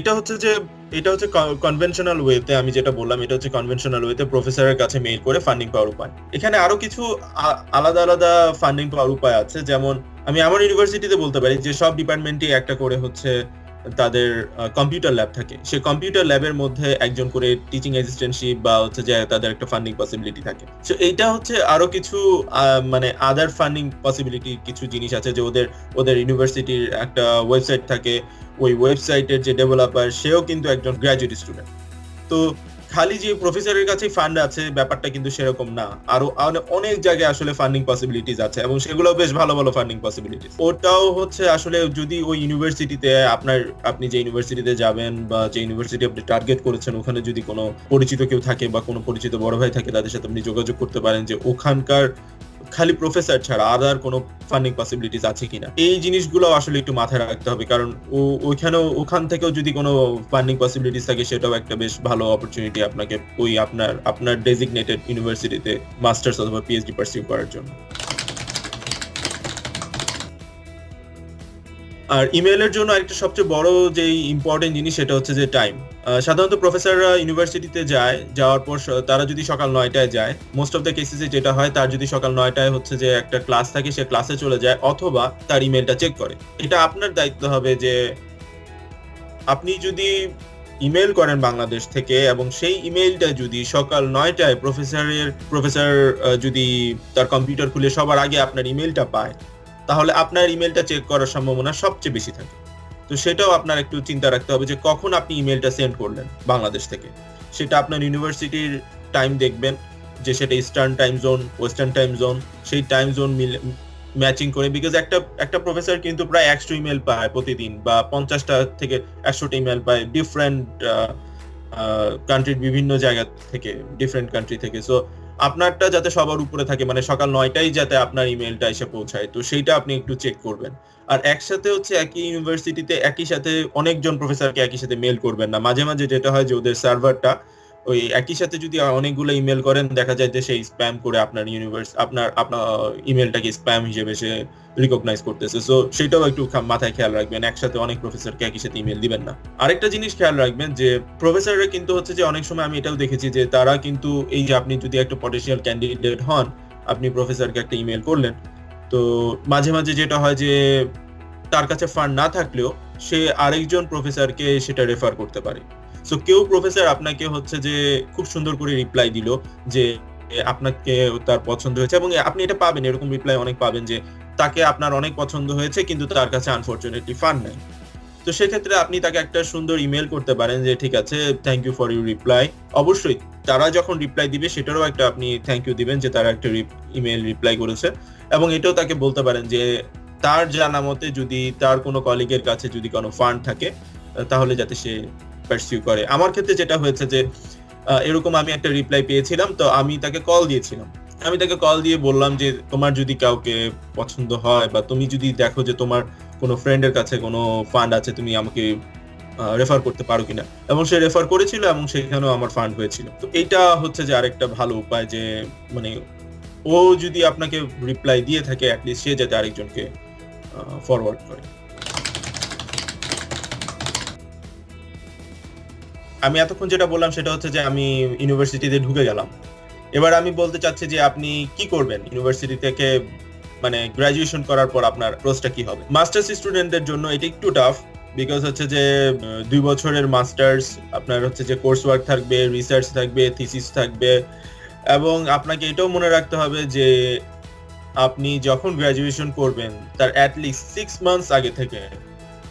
এটা হচ্ছে যে, এটা হচ্ছে কনভেনশনাল ওয়েতে আমি যেটা বললাম, এটা হচ্ছে কনভেনশনাল ওয়েতে প্রফেসরের কাছে মেইল করে ফান্ডিং পাওয়ার উপায়। এখানে আরও কিছু আলাদা আলাদা ফান্ডিং পাওয়ার উপায় আছে। যেমন, আমি আমার ইউনিভার্সিটিতে বলতে পারি যে, সব ডিপার্টমেন্টই একটা করে হচ্ছে তাদের কম্পিউটার ল্যাব থাকে। সে কম্পিউটার ল্যাবের মধ্যে একজন করে টিচিং অ্যাসিস্ট্যান্টশিপ বা হচ্ছে যে তাদের একটা ফান্ডিং পসিবিলিটি থাকে। সো এইটা হচ্ছে আরও কিছু মানে আদার ফান্ডিং পসিবিলিটি কিছু জিনিস আছে যে ওদের ওদের ইউনিভার্সিটির একটা ওয়েবসাইট থাকে। ওই ওয়েবসাইটের যে ডেভেলপার সেও কিন্তু একজন গ্র্যাজুয়েট স্টুডেন্ট তো খালি যে প্রফেসরের কাছে ফান্ড আছে, ব্যাপারটা কিন্তু সেরকম না। আরও অনেক জায়গায় আসলে ফান্ডিং পসিবিলিটিস আছে, এবং সেগুলো বেশ ভালো ভালো ফান্ডিং পসিবিলিটিস ওটাও হচ্ছে আসলে যদি ওই ইউনিভার্সিটিতে আপনার, আপনি যে ইউনিভার্সিটিতে যাবেন বা যে ইউনিভার্সিটি আপনি টার্গেট করেছেন, ওখানে যদি কোনো পরিচিত কেউ থাকে বা কোনো পরিচিত বড় ভাই থাকে, তাদের সাথে আপনি যোগাযোগ করতে পারেন যে ওখানকার খালি প্রফেসর ছাড়া আদার কোনো ফান্ডিং পসিবিলিটিস আছে কিনা? এই জিনিসগুলো আসলে একটু মাথায় রাখতে হবে, কারণ ও, ওইখানেও, ওখান থেকেও যদি কোনো ফান্ডিং পসিবিলিটিস থাকে, সেটাও একটা বেশ ভালো অপরচুনিটি আপনাকে ওই আপনার আপনার ডেজিগনেটেড ইউনিভার্সিটিতে মাস্টার্স অথবা পিএইচডি পারসিউ করার জন্য। আর ইমেলের জন্য আরেকটা সবচেয়ে বড় যে ইম্পর্টেন্ট জিনিস, সেটা হচ্ছে যে টাইম সাধারণত প্রফেসররা ইউনিভার্সিটিতে যায়, যাওয়ার পর তারা যদি সকাল নয়টায় যায় মোস্ট অফ দ্য কেসেসে যেটা হয়, তার যদি সকাল নয়টায় হচ্ছে যে একটা ক্লাস থাকে, সে ক্লাসে চলে যায়, অথবা তার ইমেলটা চেক করে। এটা আপনার দায়িত্ব হবে যে, আপনি যদি ইমেল করেন বাংলাদেশ থেকে এবং সেই ইমেলটা যদি সকাল নয়টায় প্রফেসরের প্রফেসর যদি তার কম্পিউটার খুলে সবার আগে আপনার ইমেলটা পায়, তাহলে আপনার ইমেলটা চেক করার সম্ভাবনা সবচেয়ে বেশি থাকে। তো সেটাও আপনার একটু চিন্তা রাখতে হবে যে কখন আপনি ইমেলটা সেন্ড করলেন বাংলাদেশ থেকে। সেটা আপনার ইউনিভার্সিটির টাইম দেখবেন যে সেটা eastern time zone western time zone সেই টাইম জোন মিলে ম্যাচিং করে বিকজ একটা একটা প্রফেসর কিন্তু প্রায় একশো ইমেল পায় প্রতিদিন বা পঞ্চাশটা থেকে একশোটা ইমেল পায় ডিফারেন্ট কান্ট্রির বিভিন্ন জায়গা থেকে ডিফারেন্ট কান্ট্রি থেকে। সো আপনারটা যাতে সবার উপরে থাকে মানে সকাল নয়টাই যাতে আপনার ইমেলটা এসে পৌঁছায়, তো সেইটা আপনি একটু চেক করবেন। আর একসাথে হচ্ছে একই ইউনিভার্সিটিতে একই সাথে অনেকজন প্রফেসরকে একই সাথে মেল করবেন না। মাঝে মাঝে যেটা হয় যে ওদের সার্ভারটা ওই একই সাথে যদি অনেকগুলো ইমেল করেন, দেখা যায় যে সেই স্প্যাম করে আপনার ইউনিভার্স আপনার আপনার ইমেলটাকে স্প্যাম হিসেবে সে রিকগনাইজ করতেছে। সো সেটাও একটু মাথায় খেয়াল রাখবেন, একসাথে অনেক প্রফেসরকে একই সাথে ইমেল দিবেন না। আরেকটা জিনিস খেয়াল রাখবেন যে প্রফেসররা কিন্তু হচ্ছে যে অনেক সময় আমি এটাও দেখেছি যে তারা কিন্তু এই যে আপনি যদি একটা পটেন্সিয়াল ক্যান্ডিডেট হন, আপনি প্রফেসরকে একটা ইমেল করলেন তো মাঝে মাঝে যেটা হয় যে তার কাছে ফান্ড না থাকলেও সে আরেকজন প্রফেসরকে সেটা রেফার করতে পারে। সো কেউ প্রফেসর আপনাকে হচ্ছে যে খুব সুন্দর করে রিপ্লাই দিল যে আপনাকে তার পছন্দ হয়েছে এবং আপনি এটা পাবেন, এরকম রিপ্লাই অনেক পাবেন যে তাকে আপনার অনেক পছন্দ হয়েছে কিন্তু তার কাছে আনফর্চুনেটলি ফান্ড নাই। তো সেক্ষেত্রে আপনি তাকে একটা সুন্দর ইমেল করতে পারেন যে, ঠিক আছে thank you for your reply অবশ্যই, তারা যখন রিপ্লাই দিবে, সেটারও একটা আপনি থ্যাংক ইউ দিবেন যে, তারা একটা ইমেল রিপ্লাই করেছে। এবং এটাও তাকে বলতে পারেন যে, তার জানা মতে যদি তার কোনো কলিগের কাছে যদি কোনো ফান্ড থাকে, তাহলে যাতে সে পারসিউ করে। আমার ক্ষেত্রে যেটা হয়েছে যে এরকম আমি একটা রিপ্লাই পেয়েছিলাম, তো আমি তাকে কল দিয়েছিলাম। আমি তাকে কল দিয়ে বললাম যে, তোমার যদি কাউকে পছন্দ হয় বা তুমি যদি দেখো যে তোমার কোনো ফ্রেন্ডের কাছে কোনো ফান্ড আছে, তুমি আমাকে রেফার করতে পারো কিনা? এবং সে রেফার করেছিল এবং সেখানেও আমার ফান্ড হয়েছিল। তো এইটা হচ্ছে যে আরেকটা ভালো উপায় যে মানে ও যদি আপনাকে রিপ্লাই দিয়ে থাকে অ্যাটলিস্ট সে যাতে আরেকজনকে ফরওয়ার্ড করে। আমি এতক্ষণ যেটা বললাম সেটা হচ্ছে যে আমি ইউনিভার্সিটিতে ঢুকে গেলাম। এবার আমি বলতে চাচ্ছি যে আপনি কি করবেন? ইউনিভার্সিটি থেকে মানে গ্রাজুয়েশন করার পর আপনার প্রোসটা কি হবে? মাস্টার্স স্টুডেন্টদের জন্য এটা একটু টাফ বিকজ হচ্ছে যে দুই বছরের মাস্টার্স আপনার হচ্ছে যে কোর্স ওয়ার্ক থাকবে রিসার্চ থাকবে থিসিস থাকবে এবং আপনাকে এটাও মনে রাখতে হবে যে, আপনি যখন গ্রাজুয়েশন করবেন, তার অ্যাটলিস্ট সিক্স মান্থস আগে থেকে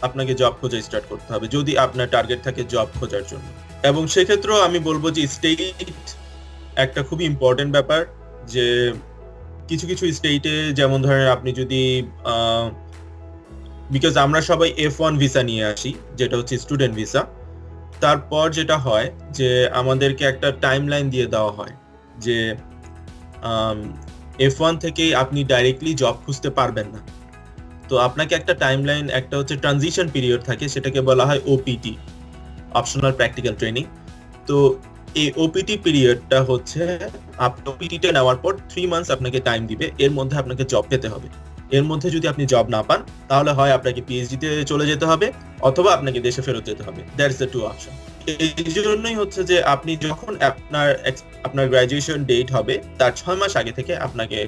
আপনাকে জব খোঁজা স্টার্ট করতে হবে, যদি আপনার টার্গেট থাকে জব খোঁজার জন্য। এবং সেক্ষেত্রেও আমি বলব যে স্টেট একটা খুবই ইম্পর্টেন্ট ব্যাপার যে কিছু কিছু স্টেটে যেমন ধরেন আপনি যদি বিকজ আমরা সবাই এফ ওয়ান ভিসা নিয়ে আসি, যেটা হচ্ছে স্টুডেন্ট ভিসা তারপর যেটা হয় যে আমাদেরকে একটা টাইম লাইন দিয়ে দেওয়া হয় যে এফ ওয়ান থেকেই আপনি ডাইরেক্টলি জব খুঁজতে পারবেন না। তো আপনাকে একটা টাইম লাইন একটা হচ্ছে ট্রানজিশন পিরিয়ড থাকে, সেটাকে বলা হয় ওপিটি অপশনাল প্র্যাকটিক্যাল ট্রেনিং তো এই ওপিটি পিরিয়ডটা হচ্ছে, আপনি ওপিটিটা নেওয়ার পর থ্রি মান্থস আপনাকে টাইম দিবে, এর মধ্যে আপনাকে জব পেতে হবে। এর মধ্যে যদি আপনি জব না পান, তাহলে হয় আপনাকে পিএইচডি তে চলে যেতে হবে, অথবা আপনাকে দেশে ফেরত যেতে হবে। দ্য টু অপশন এই জন্যই হচ্ছে যে আপনি যখন আপনার আপনার গ্রাজুয়েশন ডেট হবে, তার ছয় মাস আগে থেকে আপনাকে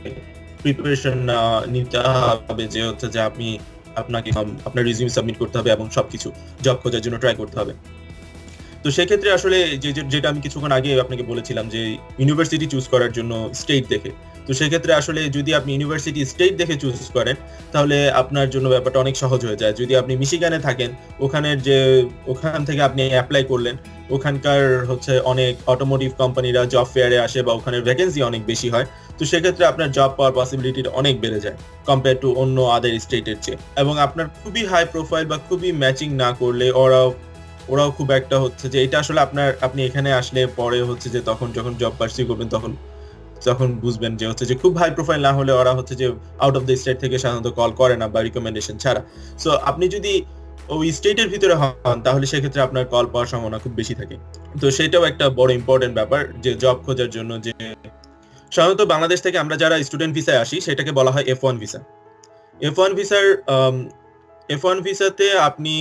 প্রিপারেশন নিতে হবে যে হচ্ছে যে আপনি আপনাকে আপনার রিজিউম সাবমিট করতে হবে এবং সবকিছু জব খোঁজার জন্য ট্রাই করতে হবে। তো সেক্ষেত্রে আসলে যে যেটা আমি কিছুক্ষণ আগে আপনাকে বলেছিলাম যে ইউনিভার্সিটি চুজ করার জন্য স্টেট দেখে। তো সেক্ষেত্রে আসলে যদি আপনি ইউনিভার্সিটি স্টেট দেখে চুজ করেন, তাহলে আপনার জন্য ব্যাপারটা অনেক সহজ হয়ে যায়। যদি আপনি মিশিগানে থাকেন, ওখানের যে, ওখান থেকে আপনি অ্যাপ্লাই করলেন, ওখানকার হচ্ছে অনেক অটোমোটিভ কোম্পানিরা জব ফেয়ারে আসে বা ওখানে ভ্যাকেন্সি অনেক বেশি হয়, তো সেক্ষেত্রে আপনার জব পাওয়ার পসিবিলিটিটা অনেক বেড়ে যায় কম্পেয়ার টু অন্য আদার স্টেটের চেয়ে। এবং আপনার খুবই হাই প্রোফাইল বা খুবই ম্যাচিং না করলে ওরাও ওরাও খুব একটা হচ্ছে যে, এটা আসলে আপনার, আপনি এখানে আসলে পরে হচ্ছে যে তখন যখন জব পার্সিউ করবেন তখন তখন বুঝবেন যে হচ্ছে যে খুব হাই প্রোফাইল না হলে ওরা হচ্ছে যে আউট অফ দ্য স্টেট থেকে সাধারণত কল করে না বা রিকমেন্ডেশন ছাড়া। সো আপনি যদি ওই স্টেটের ভিতরে হন, তাহলে সেক্ষেত্রে আপনার কল পাওয়ার সম্ভাবনা খুব বেশি থাকে। তো সেটাও একটা বড় ইম্পর্টেন্ট ব্যাপার যে জব খোঁজার জন্য যে, সাধারণত বাংলাদেশ থেকে আমরা যারা স্টুডেন্ট ভিসায় আসি, সেটাকে বলা হয় F one visa F one ভিসার এফ ওয়ান ভিসাতে আপনি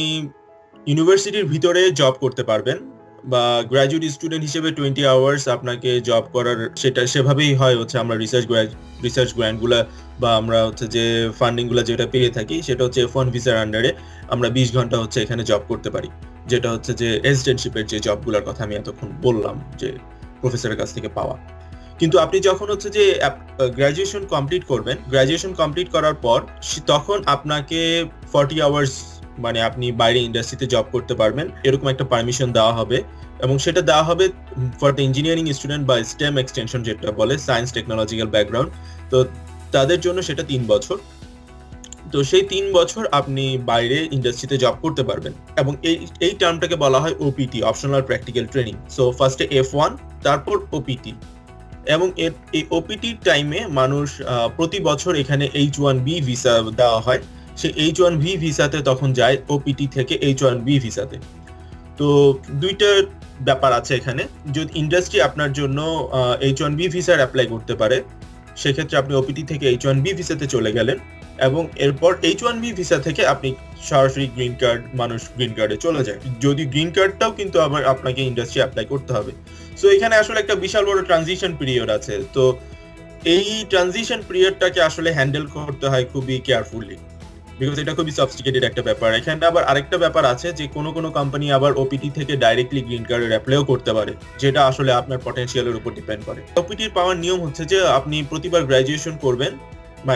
ইউনিভার্সিটির ভিতরে জব করতে পারবেন বা গ্র্যাজুয়েট স্টুডেন্ট হিসেবে টোয়েন্টি আওয়ার্স আপনাকে জব করার সেটা সেভাবেই হয় হচ্ছে আমরা রিসার্চ রিসার্চ গ্র্যান্টগুলো বা আমরা হচ্ছে যে ফান্ডিংগুলো যেটা পেয়ে থাকি সেটা হচ্ছে এফ ওয়ান ভিসার আন্ডারে আমরা বিশ ঘণ্টা হচ্ছে এখানে জব করতে পারি। যেটা হচ্ছে যে রেসিডেন্টশিপের যে জবগুলোর কথা আমি এতক্ষণ বললাম যে প্রফেসরের কাছ থেকে পাওয়া। কিন্তু আপনি যখন হচ্ছে যে গ্র্যাজুয়েশন কমপ্লিট করবেন গ্র্যাজুয়েশন কমপ্লিট করার পর তখন আপনাকে ফর্টি আওয়ার্স মানে আপনি বাইরে ইন্ডাস্ট্রিতে জব করতে পারবেন, এরকম একটা পারমিশন দেওয়া হবে। এবং সেটা দেওয়া হবে ফর দ্য ইঞ্জিনিয়ারিং স্টুডেন্ট বা স্টেম এক্সটেনশন যেটা বলে সায়েন্স টেকনোলজিক্যাল ব্যাকগ্রাউন্ড তো তাদের জন্য সেটা তিন বছর। তো সেই তিন বছর আপনি বাইরে ইন্ডাস্ট্রিতে জব করতে পারবেন। এবং এই এই টার্মটাকে বলা হয় OPT optional practical training so ফার্স্টে এফ ওয়ান তারপর ওপিটি এবং এই ওপিটি টাইমে মানুষ প্রতি বছর এখানে এইচ ওয়ান বি ভিসা দেওয়া হয়। সে এইচ ওয়ান ভি ভিসাতে তখন যায় ওপিটি থেকে এইচ ওয়ান বি ভিসাতে। তো দুইটা ব্যাপার আছে এখানে। যদি ইন্ডাস্ট্রি আপনার জন্য এইচ ওয়ান বি ভিসার অ্যাপ্লাই করতে পারে, সেক্ষেত্রে আপনি ওপিটি থেকে এইচ ওয়ান বি ভিসাতে চলে গেলেন এবং এরপর এইচ ওয়ান বি ভিসা থেকে আপনি সরাসরি গ্রিন কার্ড মানুষ গ্রিন কার্ডে চলে যায়। যদি গ্রিন কার্ডটাও কিন্তু আবার আপনাকে ইন্ডাস্ট্রি অ্যাপ্লাই করতে হবে। সো এখানে আসলে একটা বিশাল বড় ট্রানজিশন পিরিয়ড আছে। তো এই ট্রানজিশন পিরিয়ডটাকে আসলে হ্যান্ডেল করতে হয় খুবই কেয়ারফুলি বিকজ এটা খুবই সফিস্টিকেটেড একটা ব্যাপার। এখানে আবার আরেকটা ব্যাপার আছে যে, কোনো কোনো কোম্পানি আবার ওপিটি থেকে ডাইরেক্টলি গ্রিন কার্ডের অ্যাপ্লাইও করতে পারে, যেটা আসলে আপনার পটেনশিয়ালের উপর ডিপেন্ড করে। ওপিটির পাওয়ার নিয়ম হচ্ছে যে, আপনি প্রতিবার গ্র্যাজুয়েশন করবেন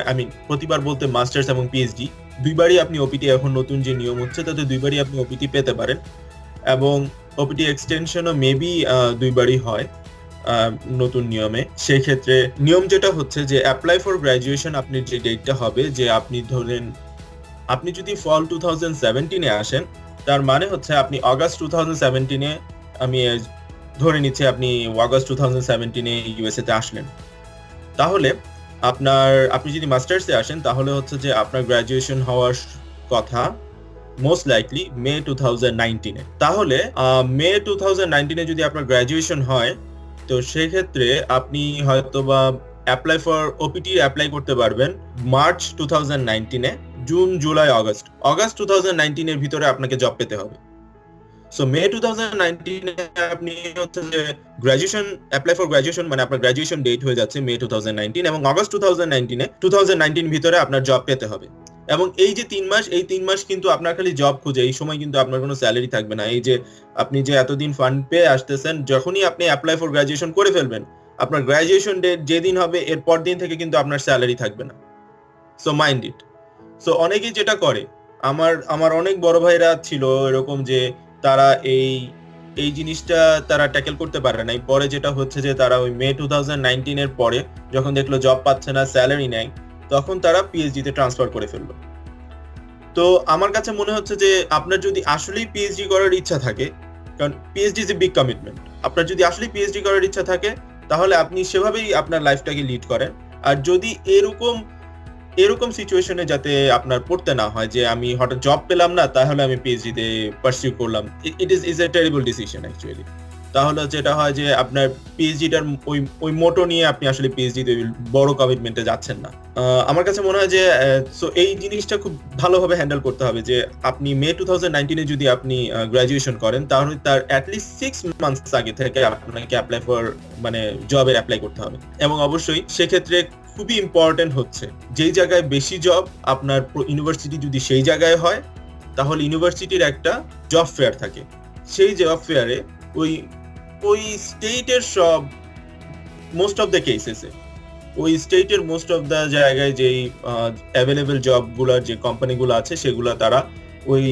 আই মিন প্রতিবার বলতে মাস্টার্স এবং পিএইচডি দুইবারই আপনি ওপিটি এখন নতুন যে নিয়ম হচ্ছে, তাতে দুইবারই আপনি ওপিটি পেতে পারেন। এবং ওপিটি এক্সটেনশনও মেবি দুইবারই হয় নতুন নিয়মে। সেই ক্ষেত্রে নিয়ম যেটা হচ্ছে যে অ্যাপ্লাই ফর গ্র্যাজুয়েশন আপনি যে ডেটটা হবে, যে আপনি ধরেন আপনি যদি ফল টু থাউজেন্ড আসেন, তার মানে হচ্ছে আপনি অগাস্ট টু থাউজেন্ড আমি ধরে নিচ্ছি আপনি অগাস্ট টু থাউজেন্ড সেভেন্টিনে ইউএসএ তে আসলেন। তাহলে আপনার, আপনি যদি মাস্টার্সে আসেন, তাহলে হচ্ছে যে আপনার গ্র্যাজুয়েশন হওয়ার কথা most likely May two thousand নাইনটিনে তাহলে মে টু থাউজেন্ড নাইনটিনে যদি আপনার গ্র্যাজুয়েশন হয়, তো সেক্ষেত্রে আপনি হয়তো বা অ্যাপ্লাই ফর ওপিটি অ্যাপ্লাই করতে পারবেন March two thousand নাইনটিনে June, July, August. August two thousand নাইনটিনের ভিতরে আপনাকে জব পেতে হবে। সো মে টু থাউজেন্ড নাইনটিনে আপনি হচ্ছে যে গ্র্যাজুয়েশন অ্যাপ্লাই ফর গ্র্যাজুয়েশন মানে আপনার গ্র্যাজুয়েশন ডেট হয়ে যাচ্ছে মে টু থাউজেন্ড নাইনটিন এবং আগস্ট টু থাউজেন্ড নাইনটিনে টু থাউজেন্ড নাইনটিন ভিতরে আপনার জব পেতে হবে। এবং এই যে তিন মাস, এই তিন মাস কিন্তু আপনার খালি জব খুঁজে। এই সময় কিন্তু আপনার কোনো স্যালারি থাকবে না। এই যে আপনি যে এতদিন ফান্ড পেয়ে আসতেছেন, যখনই আপনি অ্যাপ্লাই ফর গ্র্যাজুয়েশন করে ফেলবেন, আপনার গ্র্যাজুয়েশন ডেট যেদিন হবে এর পর দিন থেকে কিন্তু আপনার স্যালারি থাকবে না। সো মাইন্ড ইট সো অনেকেই যেটা করে, আমার আমার অনেক বড় ভাইরা ছিল এরকম যে তারা এই এই জিনিসটা তারা ট্যাকেল করতে পারে নাই। পরে যেটা হচ্ছে যে তারা ওই মে টু এর পরে যখন দেখল জব পাচ্ছে না স্যালারি নেয় তখন তারা পিএইচডি তে ট্রান্সফার করে ফেলল। তো আমার কাছে মনে হচ্ছে যে আপনার যদি আসলেই পিএইচডি করার ইচ্ছা থাকে, কারণ PhD is a big commitment আপনার যদি আসলেই পিএইচডি করার ইচ্ছা থাকে, তাহলে আপনি সেভাবেই আপনার লাইফটাকে লিড করেন। আর যদি এরকম এরকম সিচুয়েশনে যাতে আপনার পড়তে না হয় যে আমি হঠাৎ জব পেলাম না, তাহলে আমি পিএইচডি তে পারসিউ করলাম। It is is a terrible decision actually তাহলে যেটা হয় যে আপনার পিএইচডিটার ওই ওই মোটো নিয়ে আপনি আসলে পিএইচডি বড় কমিটমেন্টে যাচ্ছেন না। আমার কাছে মনে হয় যে সো এই জিনিসটা খুব ভালোভাবে হ্যান্ডেল করতে হবে যে আপনি মে টু থাউজেন্ড যদি আপনি গ্রাজুয়েশন করেন, তাহলে তার অ্যাটলিস্ট সিক্স মান্থস আগে থেকে আপনাকে অ্যাপ্লাই ফর মানে জবের অ্যাপ্লাই করতে হবে। এবং অবশ্যই সেক্ষেত্রে খুবই ইম্পর্টেন্ট হচ্ছে। যেই জায়গায় বেশি জব আপনার ইউনিভার্সিটি যদি সেই জায়গায় হয়, তাহলে ইউনিভার্সিটির একটা জব ফেয়ার থাকে। সেই জব ফেয়ারে ওই ওই স্টেটের সব মোস্ট অফ দ্য কেসেসে ওই স্টেটের মোস্ট অফ দ্য জায়গায় যেই অ্যাভেলেবেল জবগুলোর যে কোম্পানিগুলো আছে, সেগুলো তারা ওই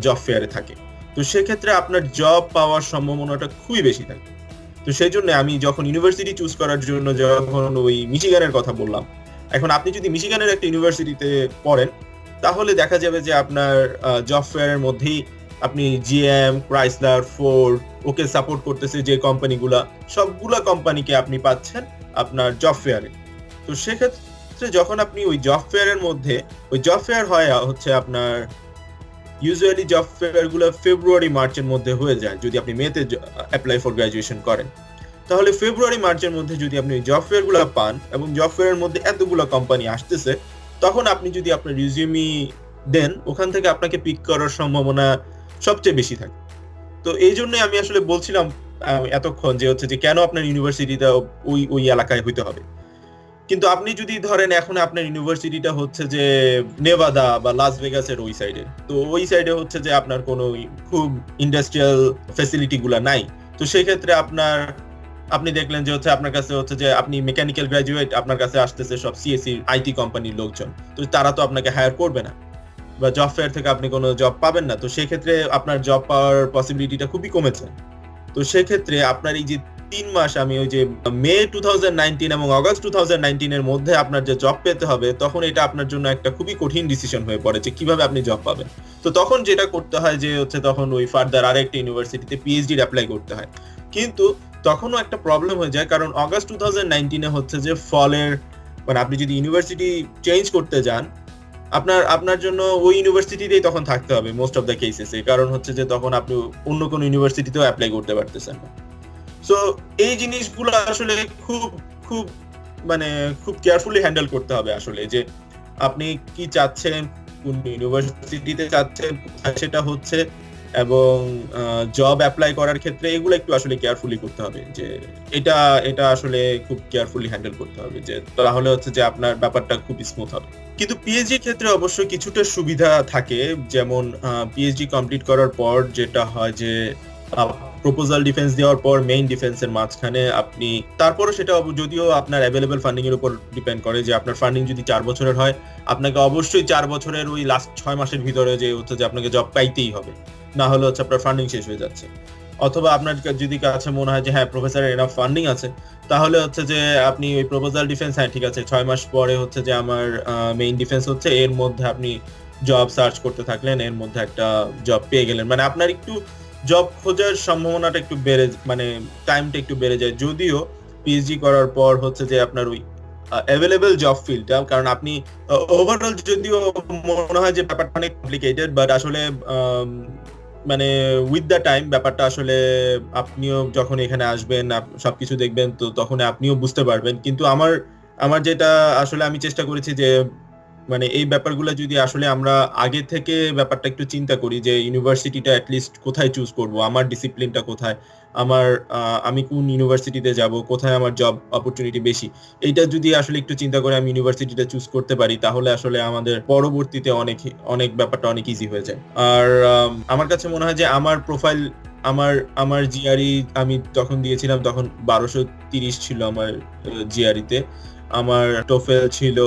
জব ফেয়ারে থাকে। তো সেক্ষেত্রে আপনার জব পাওয়ার সম্ভাবনাটা খুবই বেশি থাকে। তো সেই জন্য আমি যখন ইউনিভার্সিটি চুজ করার জন্য যখন ওই মিশিগানের কথা বললাম, এখন আপনি যদি মিশিগানের একটা ইউনিভার্সিটিতে পড়েন, তাহলে দেখা যাবে যে আপনার জব ফেয়ারের মধ্যেই আপনি GM Chrysler Ford okay support করতেছে যে কোম্পানিগুলা সবগুলা কোম্পানিকে আপনি পাচ্ছেন আপনার জব ফেয়ারে তো সেক্ষেত্রে যখন আপনি ওই জব ফেয়ারের মধ্যে, ওই জব ফেয়ার হয়, হচ্ছে আপনার ইউজুয়ালি জব ফেয়ারগুলো ফেব্রুয়ারি মার্চের মধ্যে হয়ে যায়, যদি আপনি মেতে অ্যাপ্লাই ফর গ্রাজুয়েশন করেন। তাহলে ফেব্রুয়ারি মার্চের মধ্যে যদি আপনি জব ফেয়ারগুলো পান এবং জব ফেয়ারের মধ্যে এতগুলো কোম্পানি আসতেছে, তখন আপনি যদি আপনার রিজিউমি দেন, ওখান থেকে আপনাকে পিক করার সম্ভাবনা সবচেয়ে বেশি থাকে। তো এই জন্য আমি আসলে বলছিলাম এতক্ষণ যে হচ্ছে যে কেন আপনার ইউনিভার্সিটিটা ওই ওই এলাকায় হইতে হবে। কিন্তু আপনি যদি ধরেন এখন আপনার ইউনিভার্সিটিটা হচ্ছে যে নেভাদা বা লাস ভেগাসের ওই সাইডে, তো ওই সাইডে হচ্ছে যে আপনার কোনো খুব ইন্ডাস্ট্রিয়াল ফেসিলিটি গুলা নাই। তো সেই ক্ষেত্রে আপনার, আপনি দেখলেন যে হচ্ছে আপনার কাছে হচ্ছে যে আপনি মেকানিক্যাল গ্রাজুয়েট আপনার কাছে আসতেছে সব সিএসসি আইটি কোম্পানির লোকজন। তো তারা তো আপনাকে হায়ার করবে না। বা জব ফেয়ার থেকে আপনি কোনো জব পাবেন না। তো সেক্ষেত্রে আপনার জব পাওয়ার পসিবিলিটিটা খুবই কমেছে। তো সেক্ষেত্রে আপনার এই যে তিন মাস আমি ওই যে মে টু এবং অগস্ট টু এর মধ্যে আপনার যে জব পেতে হবে, তখন এটা আপনার জন্য একটা খুবই কঠিন ডিসিশন হয়ে পড়ে যে কীভাবে আপনি জব পাবেন? তো তখন যেটা করতে হয় যে হচ্ছে তখন ওই ফার্দার আরেকটা ইউনিভার্সিটিতে পিএইচডি অ্যাপ্লাই করতে হয়। কিন্তু তখনও একটা প্রবলেম হয়ে যায়, কারণ অগস্ট টু থাউজেন্ড হচ্ছে যে ফলের মানে আপনি যদি ইউনিভার্সিটি চেঞ্জ করতে যান, আপনার আপনার জন্য ওই ইউনিভার্সিটিতেই তখন থাকতে হবে মোস্ট অফ দ্য কেসেসে কারণ হচ্ছে যে তখন আপনি অন্য কোনো ইউনিভার্সিটিতেও অ্যাপ্লাই করতে পারতেছেন না। সো এই জিনিসগুলো আসলে খুব খুব মানে খুব কেয়ারফুলি হ্যান্ডেল করতে হবে আসলে যে আপনি কি চাচ্ছেন, কোন ইউনিভার্সিটিতে চাচ্ছেন সেটা হচ্ছে এবং জব অ্যাপ্লাই করার ক্ষেত্রে এগুলো একটু আসলে কেয়ারফুলি করতে হবে যে এটা এটা আসলে খুব কেয়ারফুলি হ্যান্ডেল করতে হবে যে তাহলে হচ্ছে যে আপনার ব্যাপারটা খুব স্মুথ হবে। কিন্তু পিএইচডি ক্ষেত্রে অবশ্যই কিছুটা সুবিধা থাকে, যেমন পিএইচডি কমপ্লিট করার পর যেটা হয় যে প্রপোজাল ডিফেন্স দেওয়ার পর মেইন ডিফেন্সের মাঝখানে আপনি তারপরে সেটা যদিও আপনার অ্যাভেলেবল ফান্ডিং এর উপর ডিপেন্ড করে যে আপনার ফান্ডিং যদি চার বছরের হয়, আপনাকে অবশ্যই চার বছরের ওই লাস্ট ছয় মাসের ভিতরে যে হচ্ছে যে আপনাকে জব পাইতেই হবে। না হলে হচ্ছে আপনার ফান্ডিং শেষ হয়ে যাচ্ছে। অথবা আপনার যদি কাছে মনে হয় যে হ্যাঁ প্রফেসরের এনাফ ফান্ডিং আছে, তাহলে হচ্ছে যে আপনি ওই প্রপোজাল ডিফেন্স হ্যাঁ ঠিক আছে, ছয় মাস পরে হচ্ছে যে আমার মেইন ডিফেন্স হচ্ছে, এর মধ্যে আপনি জব সার্চ করতে থাকলেন, এর মধ্যে একটা জব পেয়ে গেলেন। মানে আপনার একটু জব খোঁজার সম্ভাবনাটা একটু বেড়ে মানে টাইমটা একটু বেড়ে যায়। যদিও পিএইচডি করার পর হচ্ছে যে আপনার ওই অ্যাভেলেবেল জব ফিল্ডটা কারণ আপনি ওভারঅল যদিও মনে হয় যে ব্যাপারটা অনেক কমপ্লিকেটেড বাট আসলে মানে উইথ দ্য টাইম ব্যাপারটা আসলে আপনিও যখন এখানে আসবেন সবকিছু দেখবেন, তো তখন আপনিও বুঝতে পারবেন। কিন্তু আমার আমার যেটা আসলে আমি চেষ্টা করেছি যে মানে এই ব্যাপারগুলো যদি আসলে আমরা আগে থেকে ব্যাপারটা একটু চিন্তা করি যে ইউনিভার্সিটিটা অ্যাটলিস্ট কোথায় চুজ করব? আমার ডিসিপ্লিনটা কোথায়? আমার আমি কোন ইউনিভার্সিটিতে যাব? কোথায় আমার জব অপরচুনিটি বেশি? এইটা যদি আসলে একটু চিন্তা করে আমি ইউনিভার্সিটিটা চুজ করতে পারি, তাহলে আসলে আমাদের পরবর্তীতে অনেক অনেক ব্যাপারটা অনেক ইজি হয়ে যায়। আর আমার কাছে মনে হয় যে আমার প্রোফাইল আমার আমার জিআরই আমি তখন দিয়েছিলাম তখন বারোশো তিরিশ ছিল আমার জিআরিতে আমার টোফেল ছিল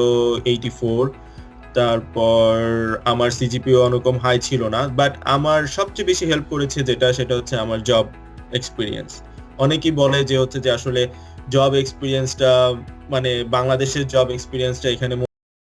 এইটি ফোর তারপর আমার সিজিপিও অনুকম হাই ছিল না বাট আমার সবচেয়ে বেশি হেল্প করেছে যেটা, সেটা হচ্ছে আমার জব এক্সপিরিয়েন্স অনেকেই বলে যে হচ্ছে যে আসলে জব এক্সপিরিয়েন্সটা মানে বাংলাদেশের জব এক্সপিরিয়েন্সটা এখানে